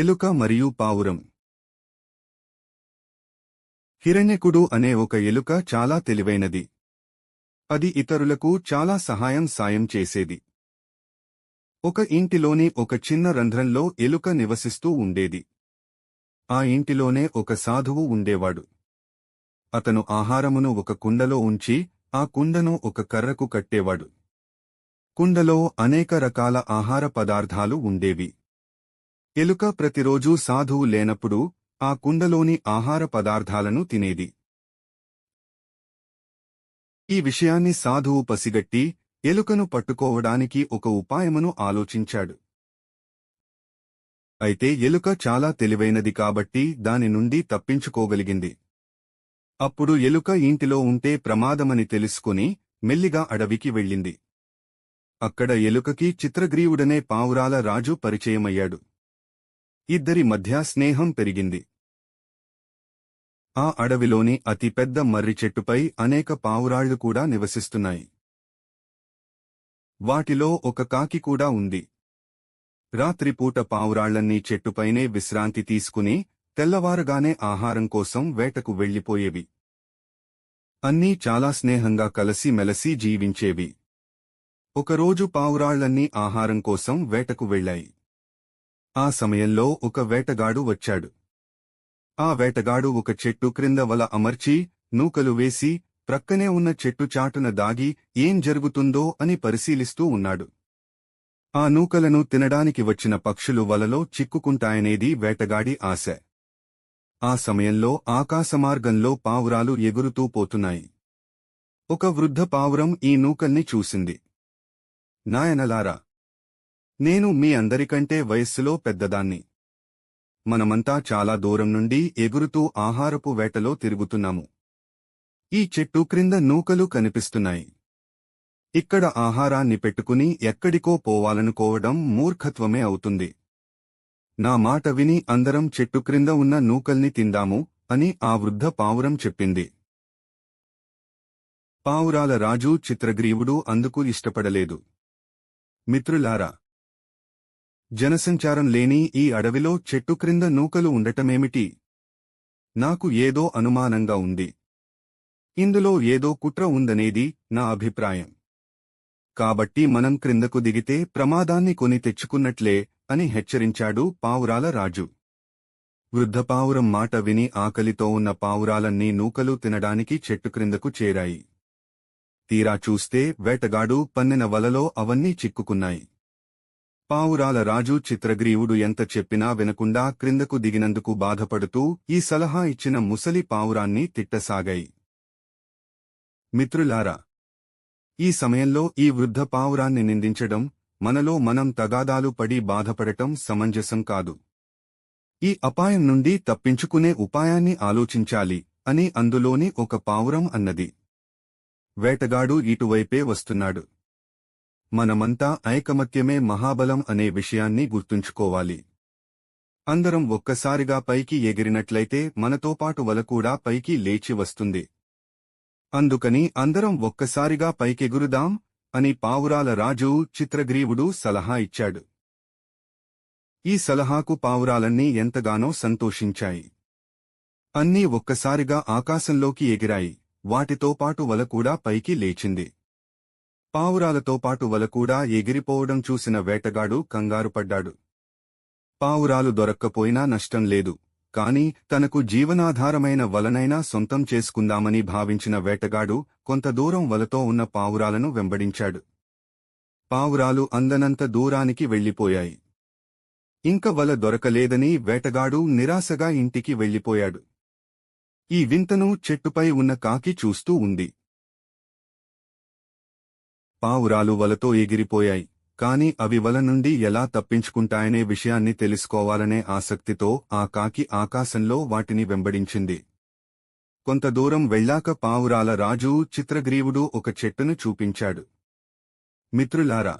ఎలుక మరియు పావురం. హిరణ్యకుడు అనే ఒక ఎలుక చాలా తెలివైనది. అది ఇతరులకు చాలా సహాయం సాయం చేసేది. ఒక ఇంటిలోని ఒక చిన్న రంధ్రంలో ఎలుక నివసిస్తూ ఉండేది. ఆ ఇంటిలోనే ఒక సాధువు ఉండేవాడు. అతను ఆహారమును ఒక కుండలో ఉంచి ఆ కుండను ఒక కర్రకు కట్టేవాడు. కుండలో అనేక రకాల ఆహార పదార్థాలు ఉండేవి. ఎలుక ప్రతిరోజూ సాధువు లేనప్పుడు ఆ కుండలోని ఆహార పదార్థాలను తినేది. ఈ విషయాన్ని సాధువు పసిగట్టి ఎలుకను పట్టుకోవడానికి ఒక ఉపాయమును ఆలోచించాడు. అయితే ఎలుక చాలా తెలివైనది కాబట్టి దాని నుండి తప్పించుకోగలిగింది. అప్పుడు ఎలుక ఇంటిలో ఉంటే ప్రమాదమని తెలుసుకుని మెల్లిగా అడవికి వెళ్ళింది. అక్కడ ఎలుకకి చిత్రగ్రీవుడనే పావురాల రాజు పరిచయమయ్యాడు. ఇద్దరి మధ్య స్నేహం పెరిగింది. ఆ అడవిలోని అతిపెద్ద మర్రి చెట్టుపై అనేక పావురాళ్ళు కూడా నివసిస్తున్నాయి. వాటిలో ఒక కాకి కూడా ఉంది. రాత్రిపూట పావురాళ్ళన్నీ చెట్టుపైనే విశ్రాంతి తీసుకుని తెల్లవారుగానే ఆహారం కోసం వేటకు వెళ్ళిపోయేవి అన్నీ చాలా స్నేహంగా కలసి మెలసి జీవించేవి. ఒకరోజు పావురాళ్ళన్నీ ఆహారం కోసం వేటకు వెళ్ళాయి. ఆ సమయంలో ఒక వేటగాడు వచ్చాడు. ఆ వేటగాడు ఒక చెట్టు క్రింద వల అమర్చి నూకలు వేసి ప్రక్కనే ఉన్న చెట్టు చాటున దాగి ఏం జరుగుతుందో అని పరిశీలిస్తూ ఉన్నాడు. ఆ నూకలను తినడానికి వచ్చిన పక్షులు వలలో చిక్కుకుంటాయనేది వేటగాడి ఆశ. ఆ సమయంలో ఆకాశమార్గంలో పావురాలు ఎగురుతూ పోతున్నాయి. ఒక వృద్ధ పావురం ఈ నూకల్ని చూసింది. నాయనలారా నేను మీ అందరికంటే వయస్సులో పెద్దదాన్ని. మనమంతా చాలా దూరం నుండి ఎగురుతూ ఆహారపు వేటలో తిరుగుతున్నాము. ఈ చెట్టు క్రింద నూకలు కనిపిస్తున్నాయి. ఇక్కడ ఆహారాన్ని పెట్టుకుని ఎక్కడికో పోవాలనుకోవడం మూర్ఖత్వమే అవుతుంది. నా మాట విని అందరం చెట్టు క్రింద ఉన్న నూకల్ని తిందాము అని ఆ వృద్ధ పావురం చెప్పింది. పావురాల రాజు చిత్రగ్రీవుడు అందుకు ఇష్టపడలేదు. మిత్రులారా జనసంచారం లేని ఈ అడవిలో చెట్టు క్రింద నూకలు ఉండటమేమిటి? నాకు ఏదో అనుమానంగా ఉంది. ఇందులో ఏదో కుట్ర ఉందనేది నా అభిప్రాయం. కాబట్టి మనం క్రిందకు దిగితే ప్రమాదాన్ని కొని తెచ్చుకున్నట్లే అని హెచ్చరించాడు పావురాల రాజు. వృద్ధపావురం మాట విని ఆకలితో ఉన్న పావురాలన్నీ నూకలు తినడానికి చెట్టు క్రిందకు చేరాయి. తీరా చూస్తే వేటగాడు పన్నెన వలలో అవన్నీ చిక్కుకున్నాయి. పావురాల రాజు చిత్రగ్రీవుడు ఎంత చెప్పినా వినకుండా క్రిందకు దిగినందుకు బాధపడుతూ ఈ సలహా ఇచ్చిన ముసలి పావురాన్ని తిట్టసాగాయి. మిత్రులారా ఈ సమయంలో ఈ వృద్ధ పావురాన్ని నిందించడం మనలో మనం తగాదాలు పడి బాధపడటం సమంజసం కాదు. ఈ అపాయం నుండి తప్పించుకునే ఉపాయాన్ని ఆలోచించాలి అని అందులోని ఒక పావురం అన్నది. వేటగాడు ఇటువైపే వస్తున్నాడు. మనమంతా ఐకమత్యమే మహాబలం అనే విషయాన్ని గుర్తుంచుకోవాలి. అందరం ఒక్కసారిగా పైకి ఎగిరినట్లయితే మనతో పాటు వల కూడా పైకి లేచి వస్తుంది. అందుకని అందరం ఒక్కసారిగా పైకెగురుదాం అని పావురాల రాజు చిత్రగ్రీవుడు సలహా ఇచ్చాడు. ఈ సలహాకు పావురాలన్నీ ఎంతగానో సంతోషించాయి. అన్నీ ఒక్కసారిగా ఆకాశంలోకి ఎగిరాయి. వాటితో పాటు వల కూడా పైకి లేచింది. పావురాలతో పాటు వల కూడా ఎగిరిపోవడం చూసిన వేటగాడు కంగారుపడ్డాడు పావురాలు దొరక్కపోయినా నష్టం లేదు. కాని తనకు జీవనాధారమైన వలనైనా సొంతం చేసుకుందామని భావించిన వేటగాడు కొంత దూరం వలతో ఉన్న పావురాలను వెంబడించాడు. పావురాలు అందనంత దూరానికి వెళ్ళిపోయాయి ఇంక వల దొరకలేదని వేటగాడు నిరాశగా ఇంటికి వెళ్ళిపోయాడు ఈ వింతను చెట్టుపై ఉన్న కాకి చూస్తూ ఉంది. పావురాలు వలతో ఎగిరిపోయాయి. కాని అవి వల నుండి ఎలా తప్పించుకుంటాయనే విషయాన్ని తెలుసుకోవాలనే ఆసక్తితో ఆ కాకి ఆకాశంలో వాటిని వెంబడించింది. కొంత దూరం వెళ్ళాక పావురాల రాజు చిత్రగ్రీవుడు ఒక చెట్టును చూపించాడు. మిత్రులారా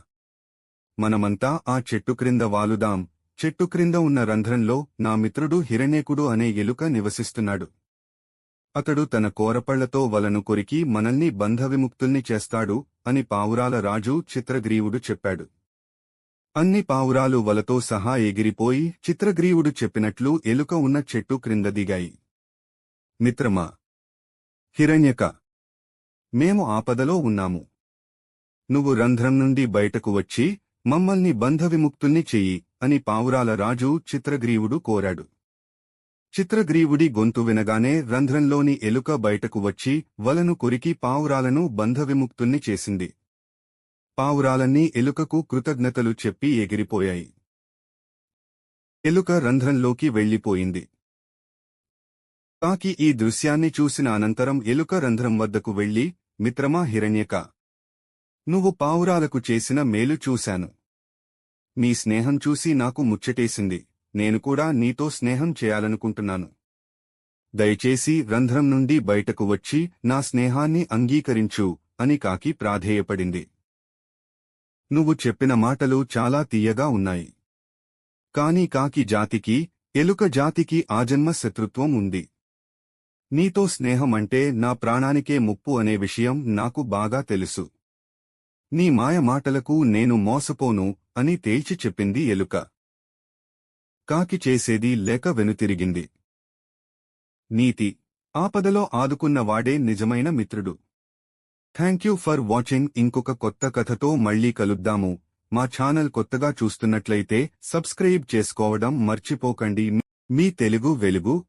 మనమంతా ఆ చెట్టు క్రింద వాలుదాం. చెట్టు క్రింద ఉన్న రంధ్రంలో నా మిత్రుడు హిరణ్యకుడు అనే ఎలుక నివసిస్తున్నాడు. అతడు తన కోరపళ్ళతో వలను కొరికి మనల్ని బంధవిముక్తుల్ని చేస్తాడు అని పావురాల రాజు చిత్రగ్రీవుడు చెప్పాడు. అన్ని పావురాలు వలతో సహా ఎగిరిపోయి చిత్రగ్రీవుడు చెప్పినట్లు ఎలుక ఉన్న చెట్టు క్రింద దిగాయి. మిత్రమా! హిరణ్యక! మేము ఆపదలో ఉన్నాము. నువ్వు రంధ్రం నుండి బయటకు వచ్చి మమ్మల్ని బంధవిముక్తుల్ని చెయ్యి అని పావురాల రాజు చిత్రగ్రీవుడు కోరాడు. చిత్రగ్రీవుడి గొంతు వినగానే రంధ్రంలోని ఎలుక బయటకు వచ్చి వలను కొరికి పావురాలను బంధవిముక్తుల్ని చేసింది. పావురాలన్నీ ఎలుకకు కృతజ్ఞతలు చెప్పి ఎగిరిపోయాయి. ఎలుక రంధ్రంలోకి వెళ్ళిపోయింది కాకి ఈ దృశ్యాన్ని చూసిన అనంతరం ఎలుక రంధ్రం వద్దకు వెళ్ళి మిత్రమా హిరణ్యక నువ్వు పావురాలకు చేసిన మేలు చూశాను. మీ స్నేహం చూసి నాకు ముచ్చటేసింది. నేను కూడా నీతో స్నేహం చేయాలనుకుంటున్నాను. దయచేసి రంధ్రం నుండి బయటకు వచ్చి నా స్నేహాన్ని అంగీకరించు అని కాకి ప్రాధేయపడింది. నువ్వు చెప్పిన మాటలు చాలా తీయగా ఉన్నాయి. కాని కాకి జాతికి ఎలుక జాతికి ఆజన్మ శత్రుత్వం ఉంది. నీతో స్నేహం అంటే నా ప్రాణానికే ముప్పు అనే విషయం నాకు బాగా తెలుసు. నీ మాయ మాటలకు నేను మోసపోను అని తేల్చి చెప్పింది ఎలుక. కాకి చేసేది లేక వెనుతిరిగింది. నీతి ఆపదలో ఆదుకున్నవాడే నిజమైన మిత్రుడు. థ్యాంక్ యూ ఫర్ వాచింగ్ ఇంకొక కొత్త కథతో మళ్ళీ కలుద్దాము. మా ఛానల్ కొత్తగా చూస్తున్నట్లయితే సబ్స్క్రైబ్ చేసుకోవడం మర్చిపోకండి. మీ తెలుగు వెలుగు.